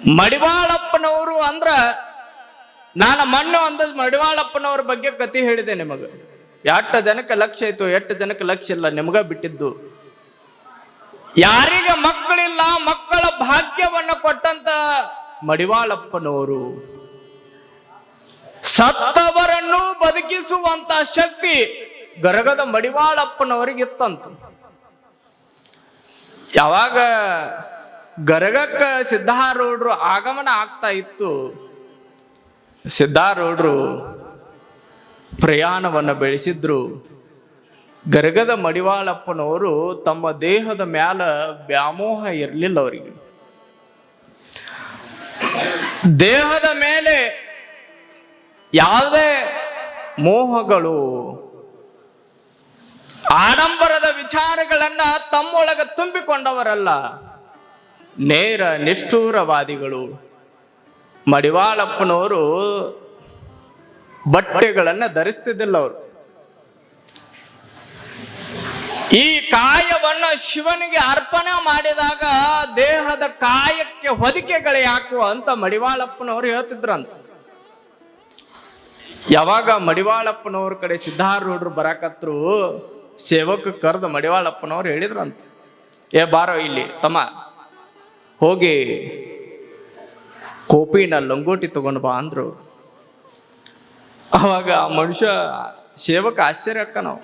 ಮಡಿವಾಳಪ್ಪನವರು ಅಂದ್ರ ನಾನು ಮಣ್ಣು ಅಂದದ್ ಮಡಿವಾಳಪ್ಪನವ್ರ ಬಗ್ಗೆ ಕತಿ ಹೇಳಿದೆ ನಿಮಗೆ. ಎಷ್ಟು ಜನಕ್ಕೆ ಲಕ್ಷ್ಯ ಆಯ್ತು ಎಷ್ಟು ಜನಕ್ಕೆ ಲಕ್ಷ್ಯ ಇಲ್ಲ, ನಿಮಗ ಬಿಟ್ಟಿದ್ದು. ಯಾರಿಗೆ ಮಕ್ಕಳಿಲ್ಲ, ಮಕ್ಕಳ ಭಾಗ್ಯವನ್ನ ಕೊಟ್ಟಂತ ಮಡಿವಾಳಪ್ಪನವರು. ಸತ್ತವರನ್ನು ಬದುಕಿಸುವಂತ ಶಕ್ತಿ ಗರಗದ ಮಡಿವಾಳಪ್ಪನವರಿಗೆ ಇತ್ತಂತ ಯಾವಾಗ ಗರಗಕ್ಕ ಸಿದ್ಧಾರೂಢರು ಆಗಮನ ಆಗ್ತಾ ಇತ್ತು. ಸಿದ್ಧಾರೂಢರು ಪ್ರಯಾಣವನ್ನು ಬೆಳೆಸಿದ್ರು. ಗರಗದ ಮಡಿವಾಳಪ್ಪನವರು ತಮ್ಮ ದೇಹದ ಮ್ಯಾಲ ವ್ಯಾಮೋಹ ಇರಲಿಲ್ಲ ಅವರಿಗೆ. ದೇಹದ ಮೇಲೆ ಯಾವುದೇ ಮೋಹಗಳು, ಆಡಂಬರದ ವಿಚಾರಗಳನ್ನ ತಮ್ಮೊಳಗೆ ತುಂಬಿಕೊಂಡವರಲ್ಲ. ನೇರ ನಿಷ್ಠೂರವಾದಿಗಳು. ಮಡಿವಾಳಪ್ಪನವರು ಬಟ್ಟೆಗಳನ್ನು ಧರಿಸ್ತಿದ್ದಿಲ್ಲ ಅವರು. ಈ ಕಾಯವನ್ನು ಶಿವನಿಗೆ ಅರ್ಪಣೆ ಮಾಡಿದಾಗ ದೇಹದ ಕಾಯಕ್ಕೆ ಹೊದಿಕೆಗಳೇ ಹಾಕುವ ಅಂತ ಮಡಿವಾಳಪ್ಪನವರು ಹೇಳ್ತಿದ್ರಂತ. ಯಾವಾಗ ಮಡಿವಾಳಪ್ಪನವ್ರ ಕಡೆ ಸಿದ್ಧಾರೂಢರು ಬರಾಕತ್ರು, ಸೇವಕ ಕರೆದು ಮಡಿವಾಳಪ್ಪನವ್ರು ಹೇಳಿದ್ರಂತ. ಏ ಬಾರೋ ಇಲ್ಲಿ, ತಮ್ಮ. ಹೋಗಿ ಕೋಪಿನ ಲಂಗೋಟಿ ತಗೊಂಡು ಬಾ ಅಂದ್ರು. ಅವಾಗ ಆ ಮನುಷ್ಯ ಸೇವಕ ಆಶ್ಚರ್ಯಕ್ಕ ನಾವು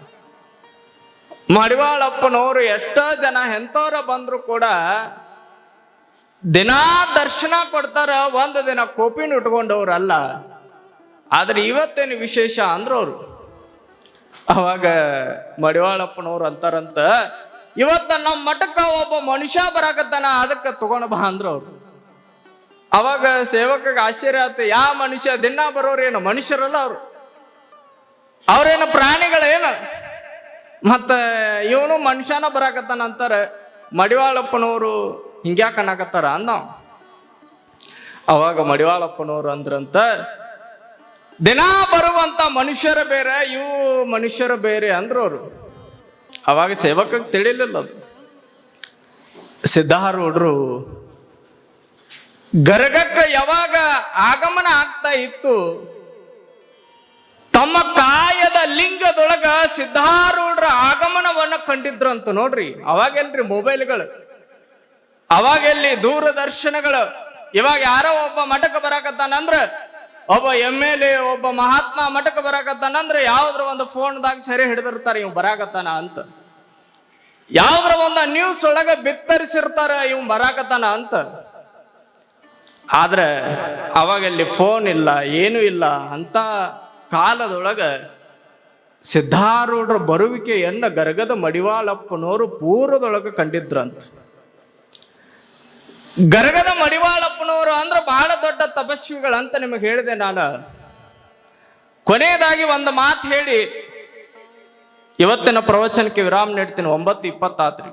ಮಡಿವಾಳಪ್ಪನವರು ಎಷ್ಟೋ ಜನ ಎಂಥವ್ರ ಬಂದರೂ ಕೂಡ ದಿನಾ ದರ್ಶನ ಕೊಡ್ತಾರ, ಒಂದು ದಿನ ಕೋಪಿನ ಉಟ್ಕೊಂಡವ್ರಲ್ಲ ಆದ್ರೆ ಇವತ್ತೇನು ವಿಶೇಷ ಅಂದ್ರು ಅವರು. ಅವಾಗ ಮಡಿವಾಳಪ್ಪನವ್ರು ಅಂತಾರಂತ ಇವತ್ತ ನಮ್ಮ ಮಠಕ್ಕ ಒಬ್ಬ ಮನುಷ್ಯ ಬರಾಕತ್ತಾನ, ಅದಕ್ಕೆ ತಗೊಂಡ ಬಾ ಅಂದ್ರು ಅವ್ರು. ಅವಾಗ ಸೇವಕಗೆ ಆಶ್ಚರ್ಯ ಆಯ್ತು ಯಾವ ಮನುಷ್ಯ, ದಿನ ಬರೋರೇನು ಮನುಷ್ಯರಲ್ಲ ಅವರು. ಅವ್ರೇನು ಪ್ರಾಣಿಗಳೇನು? ಮತ್ತ ಇವನು ಮನುಷ್ಯನ ಬರಾಕತ್ತಾನ ಅಂತಾರೆ, ಮಡಿವಾಳಪ್ಪನವರು ಹಿಂಗ್ಯಾಕ ಅನ್ನಕತ್ತಾರ ಅಂದ ಅವಾಗ ಮಡಿವಾಳಪ್ಪನವರು ಅಂದ್ರಂತ, ದಿನ ಬರುವಂತ ಮನುಷ್ಯರ ಬೇರೆ, ಇವು ಮನುಷ್ಯರ ಬೇರೆ ಅಂದ್ರು ಅವರು. ಅವಾಗ ಸೇವಕಕ್ಕೆ ತಿಳಿಲಿಲ್ಲ ಅದು. ಸಿದ್ಧಾರೂಢರು ಗರಗಕ್ಕ ಯಾವಾಗ ಆಗಮನ ಆಗ್ತಾ ಇತ್ತು, ತಮ್ಮ ಕಾಯದ ಲಿಂಗದೊಳಗ ಸಿದ್ಧಾರೂಢರ ಆಗಮನವನ್ನ ಅಂತ ನೋಡ್ರಿ. ಅವಾಗೆಲ್ರಿ ಮೊಬೈಲ್ಗಳು, ಅವಾಗೆಲ್ಲಿ ದೂರದರ್ಶನಗಳು, ಇವಾಗ ಯಾರೋ ಒಬ್ಬ ಮಠಕ್ಕೆ ಬರಾಕತ್ತಾನಂದ್ರ ಒಬ್ಬ ಎಂ ಎಲ್ ಎ, ಒಬ್ಬ ಮಹಾತ್ಮ ಮಠಕ್ಕೆ ಬರಾಕತ್ತಾನಂದ್ರ ಯಾವ್ದ್ರ ಒಂದು ಫೋನ್ದಾಗ ಸರಿ ಹಿಡಿದಿರ್ತಾರೆ ಇವ್ ಬರಾಕತ್ತಾನ ಅಂತ. ಯಾವ್ದ್ರ ಒಂದು ನ್ಯೂಸ್ ಒಳಗ ಬಿತ್ತರಿಸಿರ್ತಾರ ಇವ್ ಬರಾಕತ್ತಾನ ಅಂತ. ಆದ್ರೆ ಅವಾಗಲ್ಲಿ ಫೋನ್ ಇಲ್ಲ, ಏನೂ ಇಲ್ಲ ಅಂತ ಕಾಲದೊಳಗ ಸಿದ್ಧಾರೂಢರ ಬರುವಿಕೆಯನ್ನ ಗರಗದ ಮಡಿವಾಳಪ್ಪನವರು ಪೂರ್ವದೊಳಗ ಕಂಡಿದ್ರಂತ. ಗರಗದ ಮಡಿವಾಳಪ್ಪನವರು ಅಂದ್ರೆ ಬಹಳ ದೊಡ್ಡ ತಪಸ್ವಿಗಳಂತ ನಿಮಗೆ ಹೇಳಿದೆ ನಾನು. ಕೊನೆಯದಾಗಿ ಒಂದು ಮಾತು ಹೇಳಿ. ಇವತ್ತಿನ ಪ್ರವಚನಕ್ಕೆ ವಿರಾಮ ನೀಡ್ತೀನಿ, ಒಂಬತ್ತು ಇಪ್ಪತ್ತಾತ್ರಿ.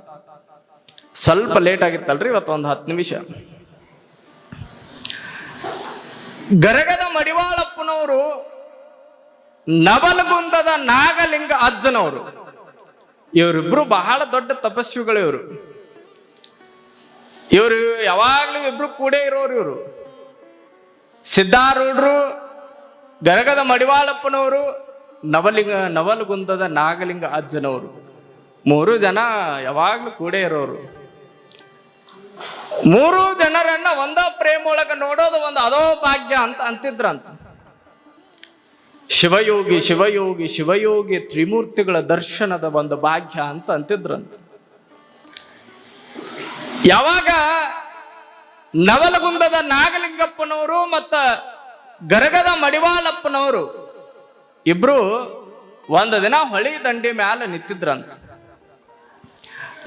ಸ್ವಲ್ಪ ಲೇಟ್ ಆಗಿತ್ತಲ್ರಿ ಇವತ್ತು ಒಂದು ಹತ್ತು ನಿಮಿಷ. ಗರಗದ ಮಡಿವಾಳಪ್ಪನವರು ನವಲಗುಂದದ ನಾಗಲಿಂಗ ಅಜ್ಜನವರು. ಇವರಿಬ್ರು ಬಹಳ ದೊಡ್ಡ ತಪಸ್ವಿಗಳು ಇವರು. ಇವರು ಯಾವಾಗಲೂ ಇಬ್ರು ಕೂಡ ಇರೋರು ಇವರು. ಸಿದ್ಧಾರೂಢರು, ಗರಗದ ಮಡಿವಾಳಪ್ಪನವರು, ನವಲಿಂಗ, ನವಲಗುಂದದ ನಾಗಲಿಂಗ ಅಜ್ಜನವರು. ಮೂರು ಜನ ಯಾವಾಗಲೂ ಕೂಡ ಇರೋರು. ಮೂರು ಜನರನ್ನ ಒಂದೋ ಪ್ರೇಮ ಒಳಗೆ ನೋಡೋದು ಒಂದು ಅದೋ ಭಾಗ್ಯ ಅಂತ ಅಂತಿದ್ರಂತ. ಶಿವಯೋಗಿ ಶಿವಯೋಗಿ ಶಿವಯೋಗಿ ತ್ರಿಮೂರ್ತಿಗಳ ದರ್ಶನದ ಒಂದು ಭಾಗ್ಯ ಅಂತ ಅಂತಿದ್ರಂತ. ಯಾವಾಗ ನವಲಗುಂದದ ನಾಗಲಿಂಗಪ್ಪನವರು ಮತ್ತ ಗರಗದ ಮಡಿವಾಳಪ್ಪನವರು ಇಬ್ರು ಒಂದು ದಿನ ಹೊಳಿ ದಂಡಿ ಮ್ಯಾಲ ನಿಂತಿದ್ರಂತ.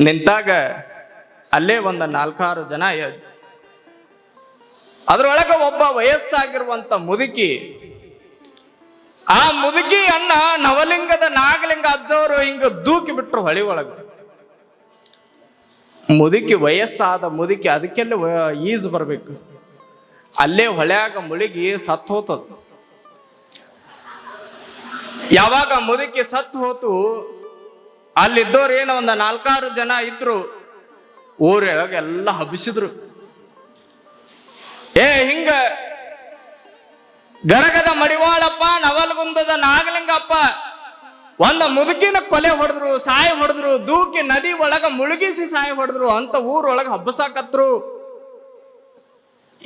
ನಿಂತಾಗ ಅಲ್ಲೇ ಒಂದು ನಾಲ್ಕಾರು ಜನ ಅದ್ರೊಳಗ ಒಬ್ಬ ವಯಸ್ಸಾಗಿರುವಂತ ಮುದುಕಿ. ಆ ಮುದುಕಿ ಅಣ್ಣ ನವಲಿಂಗದ ನಾಗಲಿಂಗ ಅಜ್ಜವರು ಹಿಂಗ ದೂಕಿ ಬಿಟ್ರು ಹೊಳಿ ಒಳಗ. ಮುದುಕಿ ವಯಸ್ಸಾದ ಮುದುಕಿ ಅದಕ್ಕೆಲ್ಲ ಈಜು ಬರಬೇಕು. ಅಲ್ಲೇ ಹೊಳ್ಯಾಗ ಮುಳುಗಿ ಸತ್ತು ಹೋತದ. ಯಾವಾಗ ಮುದುಕಿ ಸತ್ತು ಹೋತು, ಅಲ್ಲಿದ್ದವ್ರು ಏನೋ ಒಂದು ನಾಲ್ಕಾರು ಜನ ಇದ್ರು, ಊರೊಳಗೆ ಎಲ್ಲ ಹಬ್ಬಿಸಿದ್ರು. ಏ, ಹಿಂಗ ಗರಗದ ಮಡಿವಾಳಪ್ಪ, ನವಲ್ಗುಂದದ ನಾಗಲಿಂಗಪ್ಪ ಒಂದ ಮುದುಕಿನ ಕೊಲೆ ಹೊಡೆದ್ರು, ಸಾಯ ಹೊಡೆದ್ರು, ದೂಕಿ ನದಿ ಒಳಗ ಮುಳುಗಿಸಿ ಸಾಯ ಹೊಡೆದ್ರು, ಅಂತ ಊರೊಳಗ ಹಬ್ಬಸಾಕತ್ರು.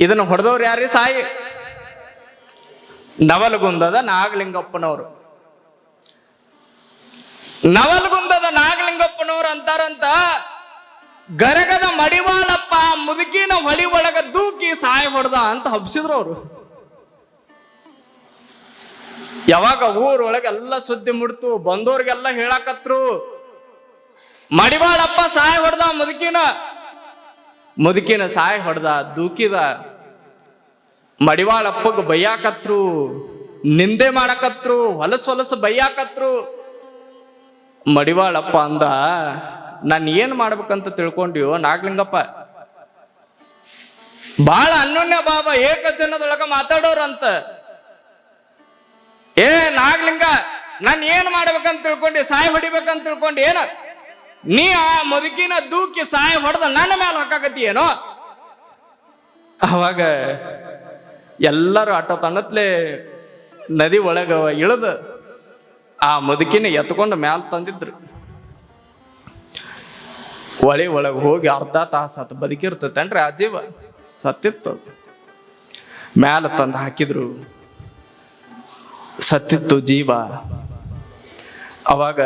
ಇದನ್ನ ಹೊಡೆದವ್ರು ಯಾರೀ ಸಾಯಿ? ನವಲಗುಂದದ ನಾಗಲಿಂಗಪ್ಪನವರು. ನವಲಗುಂದದ ನಾಗಲಿಂಗಪ್ಪನವರು ಅಂತಾರಂತ, ಗರಗದ ಮಡಿವಾಳಪ್ಪ ಮುದುಕಿನ ಹೊಳಿ ಒಳಗ ದೂಕಿ ಸಾಯ ಹೊಡೆದ ಅಂತ ಹಬ್ಸಿದ್ರು ಅವರು ಯಾವಾಗ ಊರೊಳಗೆ ಎಲ್ಲ ಸುದ್ದಿ ಮುಡ್ತು, ಬಂದೋರ್ಗೆಲ್ಲ ಹೇಳಾಕತ್ರು. ಮಡಿವಾಳಪ್ಪ ಸಹಾಯ ಹೊಡೆದ ಮುದುಕಿನ. ಮುದುಕಿನ ಸಹಾಯ ಹೊಡೆದ, ದೂಕಿದ. ಮಡಿವಾಳಪ್ಪಗೆ ಬೈಯಾಕತ್ರು, ನಿಂದೆ ಮಾಡಕತ್ರು, ಹೊಲಸು ಹೊಲಸು ಬೈಯಾಕತ್ರು. ಮಡಿವಾಳಪ್ಪ ಅಂದ, ನಾನು ಏನು ಮಾಡ್ಬೇಕಂತ ತಿಳ್ಕೊಂಡಿಯೋ ನಾಗಲಿಂಗಪ್ಪ. ಬಹಳ ಅನ್ಯೋನ್ಯ ಬಾಬಾ ಏಕ ಜನದೊಳಗ ಮಾತಾಡೋರಂತ. ಏ, ನಾಗಲಿಂಗ, ನಾನು ಏನು ಮಾಡ್ಬೇಕಂತ ತಿಳ್ಕೊಂಡಿ, ಸಾಯಿ ಹೊಡಿಬೇಕಂತ ತಿಳ್ಕೊಂಡು, ಏನ? ನೀ ಆ ಮುದುಕಿನ ದೂಕಿ ಸಾಯ ಹೊಡೆದ ನನ್ನ ಮೇಲೆ ಹಾಕಾಕತಿ ಏನೋ? ಅವಾಗ ಎಲ್ಲರೂ ಆಟ ತನ್ನತ್ಲೆ ನದಿ ಒಳಗ ಇಳದು ಆ ಮುದುಕಿನ ಎತ್ಕೊಂಡು ಮ್ಯಾಲ ತಂದಿದ್ರು. ಹೊಳೆ ಒಳಗೆ ಹೋಗಿ ಅರ್ಧ ತಾಸು ಹತ್ತು ಬದುಕಿರ್ತೈತೇನ್ರಿ ಆ ಜೀವ? ಸತ್ತಿತ್ತು. ಮ್ಯಾಲ ತಂದು ಹಾಕಿದ್ರು. ಸತ್ತಿತ್ತು ಜೀವ. ಅವಾಗ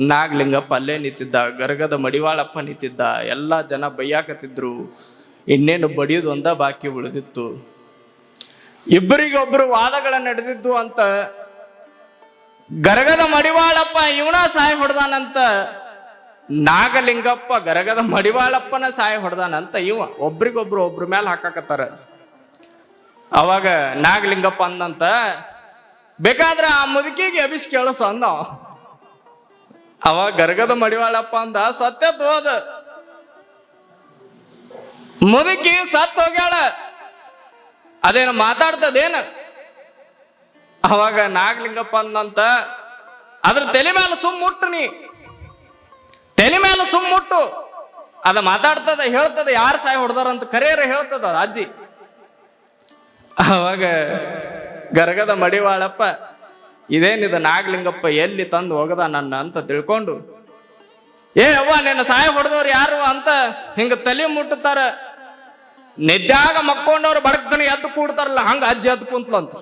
ನಾಗಲಿಂಗಪ್ಪ ಅಲ್ಲೇ ನಿಂತಿದ್ದ, ಗರಗದ ಮಡಿವಾಳಪ್ಪ ನಿಂತಿದ್ದ, ಎಲ್ಲ ಜನ ಬೈಯಾಕತ್ತಿದ್ರು. ಇನ್ನೇನು ಬಡಿಯೋದು ಒಂದ ಬಾಕಿ ಉಳಿದಿತ್ತು. ಇಬ್ಬರಿಗೊಬ್ಬರು ವಾದಗಳ ನಡೆದಿದ್ದು ಅಂತ ಗರಗದ ಮಡಿವಾಳಪ್ಪ ಇವನ ಸಾಯಿ ಹೊಡೆದಾನಂತ ನಾಗಲಿಂಗಪ್ಪ ಗರಗದ ಮಡಿವಾಳಪ್ಪನ ಸಾಯಿ ಹೊಡೆದಾನಂತ ಇವ. ಒಬ್ರಿಗೊಬ್ರು ಒಬ್ರ ಮೇಲೆ ಹಾಕಾಕತ್ತಾರ. ಅವಾಗ ನಾಗಲಿಂಗಪ್ಪ ಅಂದಂತ ಬೇಕಾದ್ರೆ ಆ ಮುದುಕಿಗೆ ಎಬಿಸ್ ಕೇಳಸ ಅಂದ. ಅವ. ಗರ್ಗದ ಮಡಿವಾಳಪ್ಪ ಅಂದ, ಸತ್ಯ ತೋದ ಮುದುಕಿ ಸತ್ ಹೋಗ್ಯಾಳ. ಅದೇನು ಮಾತಾಡ್ತದೇನ? ಅವಾಗ ನಾಗಲಿಂಗಪ್ಪ ಅಂದಂತ, ಅದ್ರ ತಲೆ ಮೇಲೆ ಸುಮ್ ಮುಟ್ಟು ನೀ. ತಲೆ ಮೇಲೆ ಸುಮ್ ಮುಟ್ಟು. ಅದ ಮಾತಾಡ್ತದ, ಹೇಳ್ತದ, ಯಾರು ಸಾಯಿ ಹೊಡೆದಾರಂತ ಕರೆಯರ ಹೇಳ್ತದ ಅಜ್ಜಿ. ಅವಾಗ ಗರಗದ ಮಡಿವಾಳಪ್ಪ, ಇದೇನಿದ ನಾಗಲಿಂಗಪ್ಪ ಎಲ್ಲಿ ತಂದು ಹೋಗದ ನನ್ನ ಅಂತ ತಿಳ್ಕೊಂಡು, ಏ ಅವ್ವ, ನಿನ್ನ ಸಹಾಯ ಹೊಡೆದವ್ರು ಯಾರು ಅಂತ ಹಿಂಗ ತಲೆ ಮುಟ್ಟುತ್ತಾರ. ನಿದ್ದಾಗ ಮಕ್ಕೊಂಡವ್ರು ಬಡಕ್ದನ ಎದ್ದು ಕೂಡ್ತಾರಲ್ಲ, ಹಂಗ ಅಜ್ಜಿ ಎದ್ದು ಕುಂತ್ಲಂತ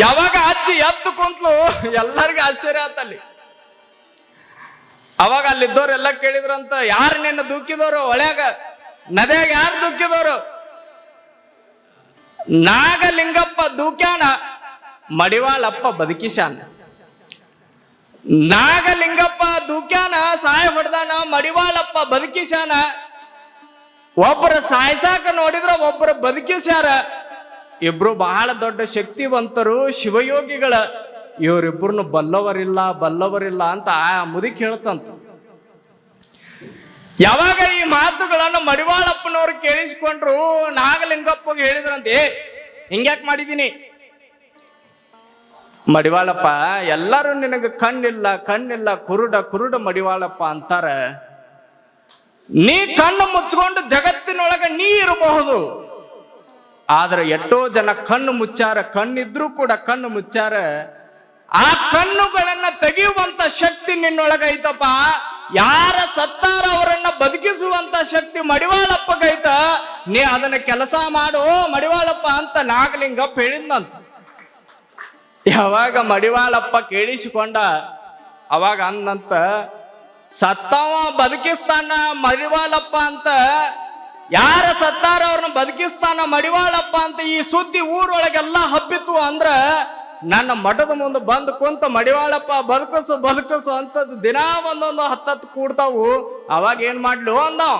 ಯಾವಾಗ ಅಜ್ಜಿ ಎದ್ದು ಕುಂತ್ಲು ಎಲ್ಲರಿಗೂ ಆಶ್ಚರ್ಯ ಆತಲ್ಲಿ. ಅವಾಗ ಅಲ್ಲಿದ್ದವ್ರು ಎಲ್ಲ ಕೇಳಿದ್ರಂತ, ಯಾರು ನಿನ್ನ ದುಃಖಿದವರು ಒಳ್ಯಾಗ, ನದಿಯಾಗ ಯಾರು ದುಃಖಿದವರು ನಾಗಲಿಂಗಪ್ಪ ದೂಕ್ಯಾನ, ಮಡಿವಾಳಪ್ಪ ಬದುಕಿಸ್ಯಾನ. ನಾಗಲಿಂಗಪ್ಪ ದೂಕ್ಯಾನ, ಸಾಯ ಹೊಡೆದಾನ, ಮಡಿವಾಳಪ್ಪ ಬದುಕಿಸ್ಯಾನ. ಒಬ್ಬರ ಸಾಯ್ಸಾಕ ನೋಡಿದ್ರ ಒಬ್ಬರ ಬದುಕಿಸ್ಯಾರ. ಇಬ್ರು ಬಹಳ ದೊಡ್ಡ ಶಕ್ತಿವಂತರು, ಶಿವಯೋಗಿಗಳ. ಇವರಿಬ್ಬರನ್ನು ಬಲ್ಲವರಿಲ್ಲ ಬಲ್ಲವರಿಲ್ಲ ಅಂತ ಆ ಮುದುಕಿ ಹೇಳ್ತಂತ. ಯಾವಾಗ ಈ ಮಾತುಗಳನ್ನು ಮಡಿವಾಳಪ್ಪನವ್ರು ಕೇಳಿಸಿಕೊಂಡ್ರು, ನಾಗಲಿಂಗಪ್ಪಗೆ ಹೇಳಿದ್ರಂತೆ. ಹಿಂಗ್ಯಾಕ್ ಮಾಡಿದೀನಿ ಮಡಿವಾಳಪ್ಪ, ಎಲ್ಲರೂ ನಿನಗೆ ಕಣ್ಣಿಲ್ಲ ಕಣ್ಣಿಲ್ಲ, ಕುರುಡ ಕುರುಡ ಮಡಿವಾಳಪ್ಪ ಅಂತಾರ. ನೀ ಕಣ್ಣು ಮುಚ್ಕೊಂಡು ಜಗತ್ತಿನೊಳಗೆ ನೀ ಇರಬಹುದು. ಆದ್ರೆ ಎಷ್ಟೋ ಜನ ಕಣ್ಣು ಮುಚ್ಚಾರ, ಕಣ್ಣಿದ್ರೂ ಕೂಡ ಕಣ್ಣು ಮುಚ್ಚಾರ. ಆ ಕಣ್ಣುಗಳನ್ನ ತೆಗೆಯುವಂತ ಶಕ್ತಿ ನಿನ್ನೊಳಗ ಐತಪ್ಪ ಯಾರ ಸತ್ತಾರ ಅವರನ್ನ ಬದುಕಿಸುವಂತ ಶಕ್ತಿ ಮಡಿವಾಳಪ್ಪ ಕೈತ, ನೀ ಅದನ್ನ ಕೆಲಸ ಮಾಡು ಮಡಿವಾಳಪ್ಪ ಅಂತ ನಾಗಲಿಂಗಪ್ಪ ಹೇಳಿದ್ನಂತ. ಯಾವಾಗ ಮಡಿವಾಳಪ್ಪ ಕೇಳಿಸಿಕೊಂಡ, ಅವಾಗ ಅಂದಂತ, ಸತ್ತವ ಬದುಕಿಸ್ತಾನ ಮಡಿವಾಳಪ್ಪ ಅಂತ, ಯಾರ ಸತ್ತಾರ ಅವ್ರನ್ನ ಬದುಕಿಸ್ತಾನ ಮಡಿವಾಳಪ್ಪ ಅಂತ ಈ ಸುದ್ದಿ ಊರೊಳಗೆಲ್ಲ ಹಬ್ಬಿತು ಅಂದ್ರ ನನ್ನ ಮಠದ ಮುಂದೆ ಬಂದು ಕುಂತ ಮಡಿವಾಳಪ್ಪ, ಬದುಕಸು ಬದುಕಸು ಅಂತದ್ದು ದಿನ ಒಂದೊಂದು ಹತ್ತತ್ತು ಕೂಡ್ತಾವು. ಅವಾಗ ಏನ್ ಮಾಡ್ಲು ಅಂದವ.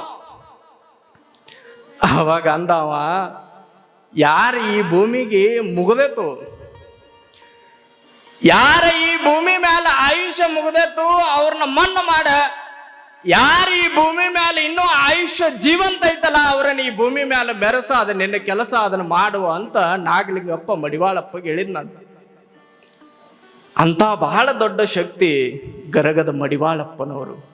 ಅವಾಗ ಅಂದವ, ಯಾರು ಈ ಭೂಮಿಗೆ ಮುಗದೇತು? ಯಾರ ಈ ಭೂಮಿ ಮೇಲೆ ಆಯುಷ್ಯ ಮುಗದೇತು? ಅವ್ರನ್ನ ಮಣ್ಣು ಮಾಡ. ಯಾರ ಈ ಭೂಮಿ ಮೇಲೆ ಇನ್ನೂ ಆಯುಷ್ಯ ಜೀವಂತ ಐತಲ್ಲ, ಅವ್ರನ್ನ ಈ ಭೂಮಿ ಮೇಲೆ ಬೆರೆಸ, ಅದನ್ನ ನಿನ್ನ ಕೆಲಸ ಅದನ್ನ ಮಾಡುವ ಅಂತ ನಾಗಲಿಂಗಪ್ಪ ಮಡಿವಾಳಪ್ಪಗೆ ಹೇಳಿದ್ನಂತ. ಅಂತ ಬಹಳ ದೊಡ್ಡ ಶಕ್ತಿ ಗರಗದ ಮಡಿವಾಳಪ್ಪನವರು.